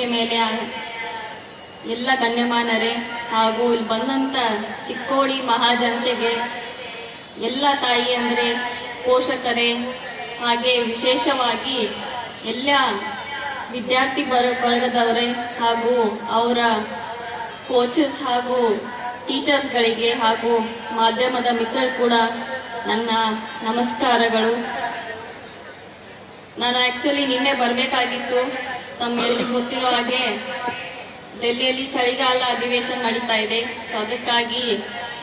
ಮೇಲೆ ಎಲ್ಲ ಗಣ್ಯಮಾನರೇ ಹಾಗೂ ಇಲ್ಲಿ ಬಂದಂತ ಚಿಕ್ಕೋಡಿ ಮಹಾಜನತೆಗೆ ಎಲ್ಲ ತಾಯಿ ಅಂದರೆ ಪೋಷಕರೇ, ಹಾಗೆ ವಿಶೇಷವಾಗಿ ಎಲ್ಲ ವಿದ್ಯಾರ್ಥಿ ಬರ ಬಳಗದವರೇ ಹಾಗೂ ಅವರ ಕೋಚಸ್ ಹಾಗೂ ಟೀಚರ್ಸ್ಗಳಿಗೆ ಹಾಗೂ ಮಾಧ್ಯಮದ ಮಿತ್ರರು ಕೂಡ ನನ್ನ ನಮಸ್ಕಾರಗಳು. ನಾನು ಆಕ್ಚುಲಿ ನಿನ್ನೆ ಬರಬೇಕಾಗಿತ್ತು. ತಮ್ಮೆಲ್ಲರಿಗೂ ಗೊತ್ತಿರೋ ಹಾಗೆ ಡೆಲ್ಲಿಯಲ್ಲಿ ಚಳಿಗಾಲ ಅಧಿವೇಶನ ನಡೀತಾ ಇದೆ. ಸೊ ಅದಕ್ಕಾಗಿ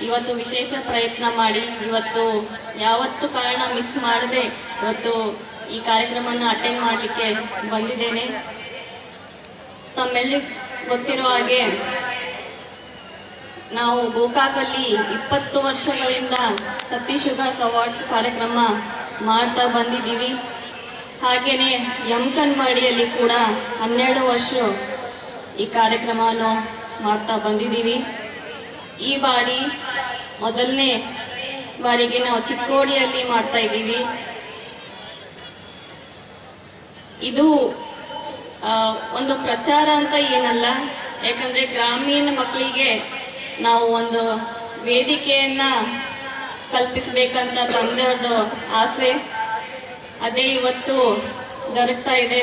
ಇವತ್ತು ವಿಶೇಷ ಪ್ರಯತ್ನ ಮಾಡಿ, ಇವತ್ತು ಯಾವತ್ತು ಕಾರಣ ಮಿಸ್ ಮಾಡದೆ ಇವತ್ತು ಈ ಕಾರ್ಯಕ್ರಮವನ್ನು ಅಟೆಂಡ್ ಮಾಡಲಿಕ್ಕೆ ಬಂದಿದ್ದೇನೆ. ತಮ್ಮೆಲ್ಲರಿಗೂ ಗೊತ್ತಿರೋ ಹಾಗೆ ನಾವು ಗೋಕಾಕಲ್ಲಿ ಇಪ್ಪತ್ತು ವರ್ಷಗಳಿಂದ ಸತೀಶ್ ಶುಗರ್ಸ್ ಅವಾರ್ಡ್ಸ್ ಕಾರ್ಯಕ್ರಮ ಮಾಡ್ತಾ ಬಂದಿದ್ದೀವಿ. ಹಾಗೇನೆ ಕನ್ಮಾಡಿಯಲ್ಲಿ ಕೂಡ ಹನ್ನೆರಡು ವರ್ಷ ಈ ಕಾರ್ಯಕ್ರಮವನ್ನು ಮಾಡ್ತಾ ಬಂದಿದ್ದೀವಿ. ಈ ಬಾರಿ ಮೊದಲನೇ ಬಾರಿಗೆ ನಾವು ಚಿಕ್ಕೋಡಿಯಲ್ಲಿ ಮಾಡ್ತಾ ಇದ್ದೀವಿ. ಇದು ಒಂದು ಪ್ರಚಾರ ಅಂತ ಏನಲ್ಲ, ಯಾಕಂದ್ರೆ ಗ್ರಾಮೀಣ ಮಕ್ಕಳಿಗೆ ನಾವು ಒಂದು ವೇದಿಕೆಯನ್ನ ಕಲ್ಪಿಸಬೇಕಂತ ತಂದೆಯವ್ರದ್ದು ಆಸೆ. ಅದೇ ಇವತ್ತು ಜರುಗ್ತಾ ಇದೆ.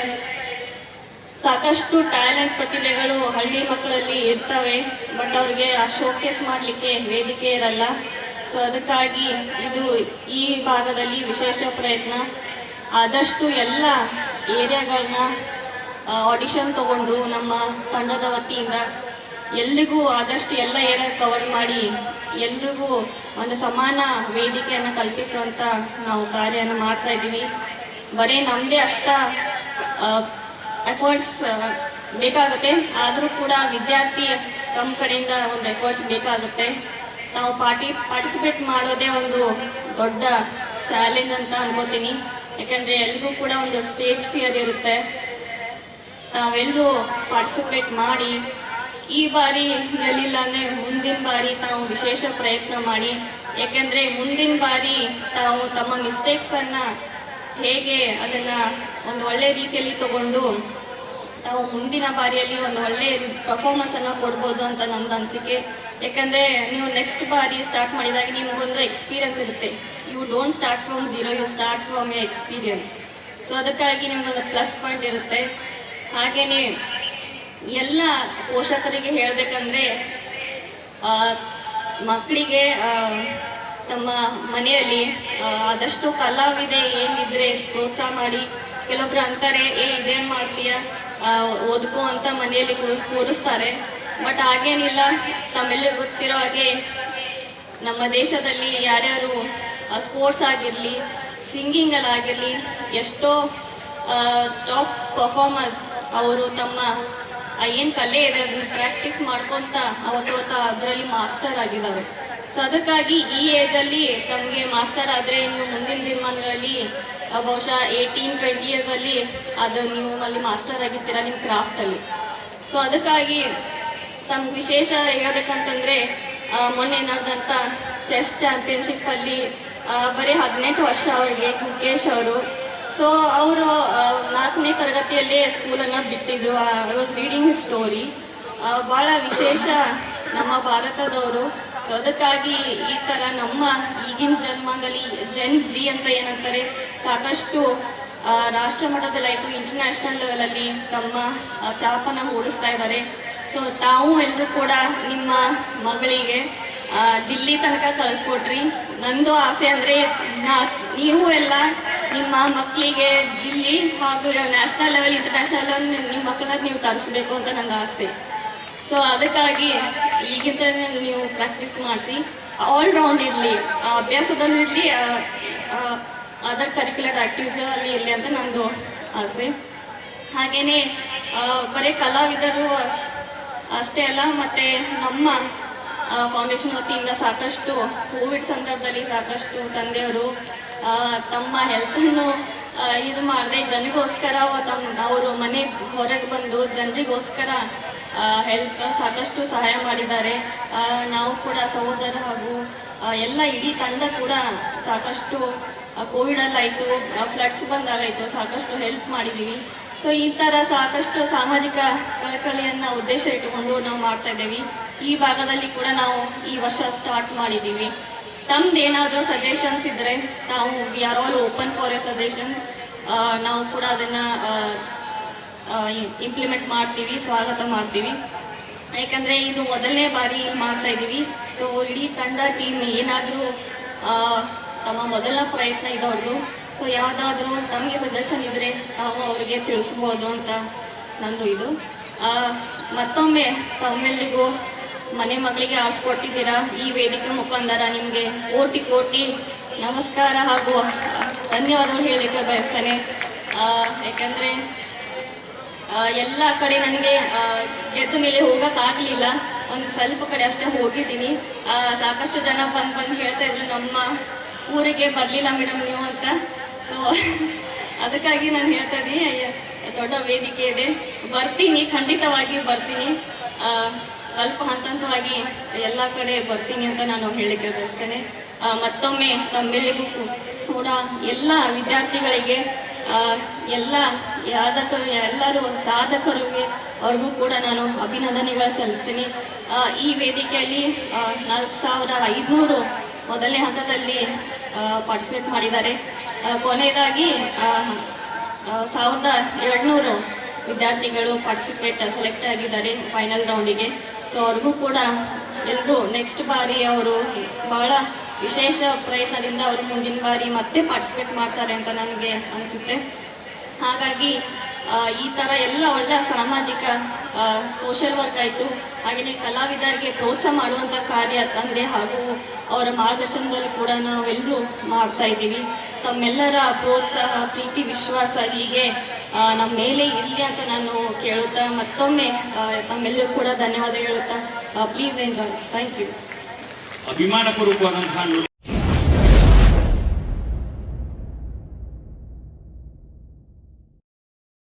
ಸಾಕಷ್ಟು ಟ್ಯಾಲೆಂಟ್ ಪ್ರತಿಭೆಗಳು ಹಳ್ಳಿ ಮಕ್ಕಳಲ್ಲಿ ಇರ್ತವೆ, ಬಟ್ ಅವ್ರಿಗೆ ಆ ಶೋಕೇಸ್ ಮಾಡಲಿಕ್ಕೆ ವೇದಿಕೆ ಇರಲ್ಲ. ಸೊ ಅದಕ್ಕಾಗಿ ಇದು ಈ ಭಾಗದಲ್ಲಿ ವಿಶೇಷ ಪ್ರಯತ್ನ. ಆದಷ್ಟು ಎಲ್ಲ ಏರಿಯಾಗಳನ್ನ ಆಡಿಷನ್ ತಗೊಂಡು ನಮ್ಮ ತಂಡದ ವತಿಯಿಂದ ಎಲ್ರಿಗೂ ಆದಷ್ಟು ಎಲ್ಲ ಏರಿಯಾ ಕವರ್ ಮಾಡಿ ಎಲ್ರಿಗೂ ಒಂದು ಸಮಾನ ವೇದಿಕೆಯನ್ನು ಕಲ್ಪಿಸುವಂತ ನಾವು ಕಾರ್ಯನ ಮಾಡ್ತಾ ಇದ್ದೀವಿ. ಬರೀ ನಮ್ಮದೇ ಅಷ್ಟ ಎಫರ್ಟ್ಸ್ ಬೇಕಾಗುತ್ತೆ. ಆದರೂ ಕೂಡ ವಿದ್ಯಾರ್ಥಿ ತಮ್ಮ ಕಡೆಯಿಂದ ಒಂದು ಎಫರ್ಟ್ಸ್ ಬೇಕಾಗುತ್ತೆ. ತಾವು ಪಾರ್ಟಿ ಪಾರ್ಟಿಸಿಪೇಟ್ ಮಾಡೋದೇ ಒಂದು ದೊಡ್ಡ ಚಾಲೆಂಜ್ ಅಂತ ಅನ್ಕೋತೀನಿ. ಯಾಕಂದ್ರೆ ಎಲ್ರಿಗೂ ಕೂಡ ಒಂದು ಸ್ಟೇಜ್ ಫಿಯರ್ ಇರುತ್ತೆ. ತಾವೆಲ್ಲರೂ ಪಾರ್ಟಿಸಿಪೇಟ್ ಮಾಡಿ ಈ ಬಾರಿ ಗೆಲ್ಲಿಲ್ಲ ಅಂದ್ರೆ ಮುಂದಿನ ಬಾರಿ ತಾವು ವಿಶೇಷ ಪ್ರಯತ್ನ ಮಾಡಿ. ಯಾಕೆಂದ್ರೆ ಮುಂದಿನ ಬಾರಿ ತಾವು ತಮ್ಮ ಮಿಸ್ಟೇಕ್ಸ್ ಅನ್ನ ಹೇಗೆ ಅದನ್ನ ಒಂದು ಒಳ್ಳೆ ರೀತಿಯಲ್ಲಿ ತಗೊಂಡು ತಾವು ಮುಂದಿನ ಬಾರಿಯಲ್ಲಿ ಒಂದು ಒಳ್ಳೆ ಪರ್ಫಾರ್ಮೆನ್ಸ್ ಅನ್ನ ಕೊಡ್ಬೋದು ಅಂತ ನಮ್ದು ಅನಿಸಿಕೆ. ಯಾಕಂದ್ರೆ ನೀವು ನೆಕ್ಸ್ಟ್ ಬಾರಿ ಸ್ಟಾರ್ಟ್ ಮಾಡಿದಾಗ ನಿಮ್ಗೊಂದು ಎಕ್ಸ್ಪೀರಿಯನ್ಸ್ ಇರುತ್ತೆ. You don't start from zero you start from a experience so ಅದಕ್ಕಾಗಿ ನಿಮ್ಗೊಂದು ಪ್ಲಸ್ ಪಾಯಿಂಟ್ ಇರುತ್ತೆ. ಹಾಗೇನೆ ಎಲ್ಲ ಪೋಷಕರಿಗೆ ಹೇಳಬೇಕಂದ್ರೆ ಮಕ್ಕಳಿಗೆ ತಮ್ಮ ಮನೆಯಲ್ಲಿ ಆದಷ್ಟು ಕಲಾವಿದೆ ಏನಿದ್ರೆ ಪ್ರೋತ್ಸಾಹ ಮಾಡಿ. ಕೆಲವೊಬ್ರು ಅಂತಾರೆ, ಏ, ಇದೇನ್ ಮಾಡ್ತೀಯ? ಓದ್ಕೋ ಅಂತ ಮನೆಯಲ್ಲಿ ಕೂರಿಸ್ತಾರೆ. ಬಟ್ ಹಾಗೇನಿಲ್ಲ. ತಮ್ಮೆಲ್ಲ ಗೊತ್ತಿರೋ ಹಾಗೆ ನಮ್ಮ ದೇಶದಲ್ಲಿ ಯಾರ್ಯಾರು ಸ್ಪೋರ್ಟ್ಸ್ ಆಗಿರಲಿ ಸಿಂಗಿಂಗಲ್ಲಾಗಿರಲಿ ಎಷ್ಟೋ ಟಾಪ್ ಪರ್ಫಾರ್ಮರ್ಸ್ ಅವರು ತಮ್ಮ ಏನು ಕಲೆ ಇದೆ ಅದನ್ನ ಪ್ರಾಕ್ಟೀಸ್ ಮಾಡ್ಕೊಂತ ಅವತ್ತು ಅದರಲ್ಲಿ ಮಾಸ್ಟರ್ ಆಗಿದ್ದಾರೆ ಸೊ ಅದಕ್ಕಾಗಿ ಈ ಏಜಲ್ಲಿ ತಮಗೆ ಮಾಸ್ಟರ್ ಆದರೆ ನೀವು ಮುಂದಿನ ದಿನಮಾನಗಳಲ್ಲಿ ಬಹುಶಃ ಏಯ್ಟೀನ್ ಟ್ವೆಂಟಿ ಇಯರ್ಸಲ್ಲಿ ಅದು ನೀವು ಅಲ್ಲಿ ಮಾಸ್ಟರ್ ಆಗಿರ್ತೀರ ನಿಮ್ಮ ಕ್ರಾಫ್ಟಲ್ಲಿ ಸೊ ಅದಕ್ಕಾಗಿ ತಮ್ಗೆ ವಿಶೇಷ ಹೇಳ್ಬೇಕಂತಂದ್ರೆ ಮೊನ್ನೆ ನಡೆದಂತ ಚೆಸ್ ಚಾಂಪಿಯನ್ಶಿಪ್ ಅಲ್ಲಿ ಬರೀ ಹದಿನೆಂಟು ವರ್ಷ ಅವರಿಗೆ ಕುಕೇಶ್ ಅವರು ಸೊ ಅವರು ನಾಲ್ಕನೇ ತರಗತಿಯಲ್ಲೇ ಸ್ಕೂಲನ್ನು ಬಿಟ್ಟಿದ್ರು. ರೀಡಿಂಗ್ ಸ್ಟೋರಿ ಬಹಳ ವಿಶೇಷ ನಮ್ಮ ಭಾರತದವರು. ಸೊ ಅದಕ್ಕಾಗಿ ಈ ಥರ ನಮ್ಮ ಈಗಿನ ಜನ್ಮದಲ್ಲಿ ಜೆನ್ ಜಿ ಅಂತ ಏನಂತಾರೆ, ಸಾಕಷ್ಟು ರಾಷ್ಟ್ರ ಮಟ್ಟದಲ್ಲಾಯಿತು ಇಂಟರ್ನ್ಯಾಷನಲ್ ಲೆವೆಲಲ್ಲಿ ತಮ್ಮ ಚಾಪನ ಓಡಿಸ್ತಾ ಇದ್ದಾರೆ. ಸೊ ತಾವು ಎಲ್ಲರೂ ಕೂಡ ನಿಮ್ಮ ಮಗಳಿಗೆ ದಿಲ್ಲಿ ತನಕ ಕಳಿಸ್ಕೊಟ್ರಿ. ನಂದು ಆಸೆ ಅಂದರೆ ನೀವು ಎಲ್ಲ ನಿಮ್ಮ ಮಕ್ಕಳಿಗೆ ದಿಲ್ಲಿ ಹಾಗೂ ನ್ಯಾಷನಲ್ ಲೆವೆಲ್ ಇಂಟರ್ನ್ಯಾಷನಲ್ ಲೆವೆಲ್ ನಿಮ್ಮ ಮಕ್ಕಳನ್ನ ನೀವು ತರಿಸ್ಬೇಕು ಅಂತ ನಂಗೆ ಆಸೆ. ಸೊ ಅದಕ್ಕಾಗಿ ಈಗಿಂತ ನೀವು ಪ್ರಾಕ್ಟೀಸ್ ಮಾಡಿಸಿ. ಆಲ್ ರೌಂಡ್ ಇರಲಿ. ಅಭ್ಯಾಸದಲ್ಲಿ ಇರಲಿ ಅದರ್ ಕರಿಕ್ಯುಲರ್ ಆಕ್ಟಿವಿಟೀಸ್ ಅಲ್ಲಿ ಇರಲಿ ಅಂತ ನಂದು ಆಸೆ. ಹಾಗೇನೆ ಆ, ಬರೀ ಕಲಾವಿದರು ಅಷ್ಟೇ ಅಲ್ಲ ಮತ್ತು ನಮ್ಮ ಫೌಂಡೇಶನ್ ವತಿಯಿಂದ ಸಾಕಷ್ಟು ಕೋವಿಡ್ ಸಂದರ್ಭದಲ್ಲಿ ಸಾಕಷ್ಟು ತಂದೆಯವರು ತಮ್ಮ ಹೆಲ್ತನ್ನು ಇದು ಮಾಡದೆ. ಜನಗೋಸ್ಕರ ತಮ್ಮ ಅವರು ಮನೆ ಹೊರಗೆ ಬಂದು ಜನರಿಗೋಸ್ಕರ ಹೆಲ್ಪ್, ಸಾಕಷ್ಟು ಸಹಾಯ ಮಾಡಿದ್ದಾರೆ. ನಾವು ಕೂಡ ಸಹೋದರ ಹಾಗೂ ಎಲ್ಲ ಇಡೀ ತಂಡ ಕೂಡ ಸಾಕಷ್ಟು ಕೋವಿಡ್ ಅಲ್ಲಾಯ್ತು ಫ್ಲಡ್ಸ್ ಬಂದಾಗಾಯಿತು ಸಾಕಷ್ಟು ಹೆಲ್ಪ್ ಮಾಡಿದ್ದೀವಿ ಸೊ ಈ ಥರ ಸಾಕಷ್ಟು ಸಾಮಾಜಿಕ ಕಳಕಳಿಯನ್ನು ಉದ್ದೇಶ ಇಟ್ಟುಕೊಂಡು ನಾವು ಮಾಡ್ತಾ ಇದ್ದೀವಿ. ಈ ಭಾಗದಲ್ಲಿ ಕೂಡ ನಾವು ಈ ವರ್ಷ ಸ್ಟಾರ್ಟ್ ಮಾಡಿದ್ದೀವಿ ತಮ್ದು ಏನಾದರೂ ಸಜೆಷನ್ಸ್ ಇದ್ದರೆ ನಾವು we are all open for a suggestions ನಾವು ಕೂಡ ಅದನ್ನು ಇಂಪ್ಲಿಮೆಂಟ್ ಮಾಡ್ತೀವಿ, ಸ್ವಾಗತ ಮಾಡ್ತೀವಿ. ಯಾಕಂದ್ರೆ ಇದು ಮೊದಲನೇ ಬಾರಿ ಮಾಡ್ತಾ ಇದ್ದೀವಿ ಸೊ ಇಡೀ ತಂಡ ಟೀಮ್ ಏನಾದರೂ ತಮ್ಮ ಮೊದಲ ಪ್ರಯತ್ನ ಇದ್ದವ್ರದ್ದು ಸೊ ಯಾವುದಾದ್ರೂ ತಮಗೆ ಸಜೆಷನ್ ಇದ್ದರೆ ತಾವು ಅವರಿಗೆ ತಿಳಿಸ್ಬೋದು ಅಂತ ನಂದು ಇದು. ಮತ್ತೊಮ್ಮೆ ತಮ್ಮೆಲ್ಲರಿಗೂ ಮನೆ ಮಗಳಿಗೆ ಆರಿಸ್ಕೊಟ್ಟಿದ್ದೀರಾ? ಈ ವೇದಿಕೆ ಮುಖಾಂತರ ನಿಮಗೆ ಕೋಟಿ ಕೋಟಿ ನಮಸ್ಕಾರ ಹಾಗೂ ಧನ್ಯವಾದಗಳು ಹೇಳಲಿಕ್ಕೆ ಬಯಸ್ತೇನೆ. ಯಾಕಂದರೆ ಎಲ್ಲ ಕಡೆ ನನಗೆ ಗೆದ್ದ ಮೇಲೆ ಹೋಗೋಕ್ಕಾಗಲಿಲ್ಲ. ಒಂದು ಸ್ವಲ್ಪ ಕಡೆ ಅಷ್ಟೇ ಹೋಗಿದ್ದೀನಿ. ಸಾಕಷ್ಟು ಜನ ಬಂದು ಬಂದು ಹೇಳ್ತಾ ಇದ್ರು, ನಮ್ಮ ಊರಿಗೆ ಬರಲಿಲ್ಲ ಮೇಡಮ್ ನೀವು ಅಂತ. ಸೊ ಅದಕ್ಕಾಗಿ ನಾನು ಹೇಳ್ತಾ ಇದ್ದೀನಿ ದೊಡ್ಡ ವೇದಿಕೆ ಇದೆ. ಬರ್ತೀನಿ, ಖಂಡಿತವಾಗಿಯೂ ಬರ್ತೀನಿ. ಸ್ವಲ್ಪ ಹಂತ ಹಂತವಾಗಿ ಎಲ್ಲ ಕಡೆ ಬರ್ತೀನಿ ಅಂತ ನಾನು ಹೇಳಲಿಕ್ಕೆ ಬಯಸ್ತೇನೆ. ಮತ್ತೊಮ್ಮೆ ತಮ್ಮೆಲ್ಲಿಗೂ ಕೂಡ ಎಲ್ಲ ವಿದ್ಯಾರ್ಥಿಗಳಿಗೆ ಎಲ್ಲ ಯಾದಕ, ಎಲ್ಲರೂ ಸಾಧಕರಿಗೆ ಅವ್ರಿಗೂ ಕೂಡ ನಾನು ಅಭಿನಂದನೆಗಳು ಸಲ್ಲಿಸ್ತೀನಿ. ಈ ವೇದಿಕೆಯಲ್ಲಿ ನಾಲ್ಕು ಸಾವಿರ ಐದುನೂರು ಮೊದಲನೇ ಹಂತದಲ್ಲಿ ಪಾರ್ಟಿಸಿಪೇಟ್ ಮಾಡಿದ್ದಾರೆ. ಕೊನೆಯದಾಗಿ ಸಾವಿರದ ಎರಡುನೂರು ವಿದ್ಯಾರ್ಥಿಗಳು ಪಾರ್ಟಿಸಿಪೇಟ್ ಸೆಲೆಕ್ಟ್ ಆಗಿದ್ದಾರೆ ಫೈನಲ್ ರೌಂಡಿಗೆ ಸೊ ಅವ್ರಿಗೂ ಕೂಡ ಎಲ್ಲರೂ ನೆಕ್ಸ್ಟ್ ಬಾರಿ ಅವರು ಬಹಳ ವಿಶೇಷ ಪ್ರಯತ್ನದಿಂದ ಅವರು ಮುಂದಿನ ಬಾರಿ ಮತ್ತೆ ಪಾರ್ಟಿಸಿಪೇಟ್ ಮಾಡ್ತಾರೆ ಅಂತ ನನಗೆ ಅನಿಸುತ್ತೆ. ಹಾಗಾಗಿ ಈ ಥರ ಎಲ್ಲ ಒಳ್ಳೆ ಸಾಮಾಜಿಕ ಸೋಷಿಯಲ್ ವರ್ಕ್ ಆಯಿತು. ಹಾಗೆಯೇ ಕಲಾವಿದರಿಗೆ ಪ್ರೋತ್ಸಾಹ ಮಾಡುವಂಥ ಕಾರ್ಯ ತಂದೆ ಹಾಗೂ ಅವರ ಮಾರ್ಗದರ್ಶನದಲ್ಲಿ ಕೂಡ ನಾವೆಲ್ಲರೂ ಮಾಡ್ತಾ ಇದ್ದೀವಿ. ತಮ್ಮೆಲ್ಲರ ಪ್ರೋತ್ಸಾಹ, ಪ್ರೀತಿ, ವಿಶ್ವಾಸ ಹೀಗೆ ನಮ್ಮ ಮೇಲೆ ಇರಲಿ ಅಂತ ನಾನು ಕೇಳುತ್ತಾ, ಮತ್ತೊಮ್ಮೆ ತಮ್ಮೆಲ್ಲರೂ ಕೂಡ ಧನ್ಯವಾದ ಹೇಳುತ್ತಾ ಪ್ಲೀಸ್ ಎಂಜಾಯ್ ಥ್ಯಾಂಕ್ ಯು ಅಭಿಮಾನಪೂರ್ವಕವಾದಂತಹ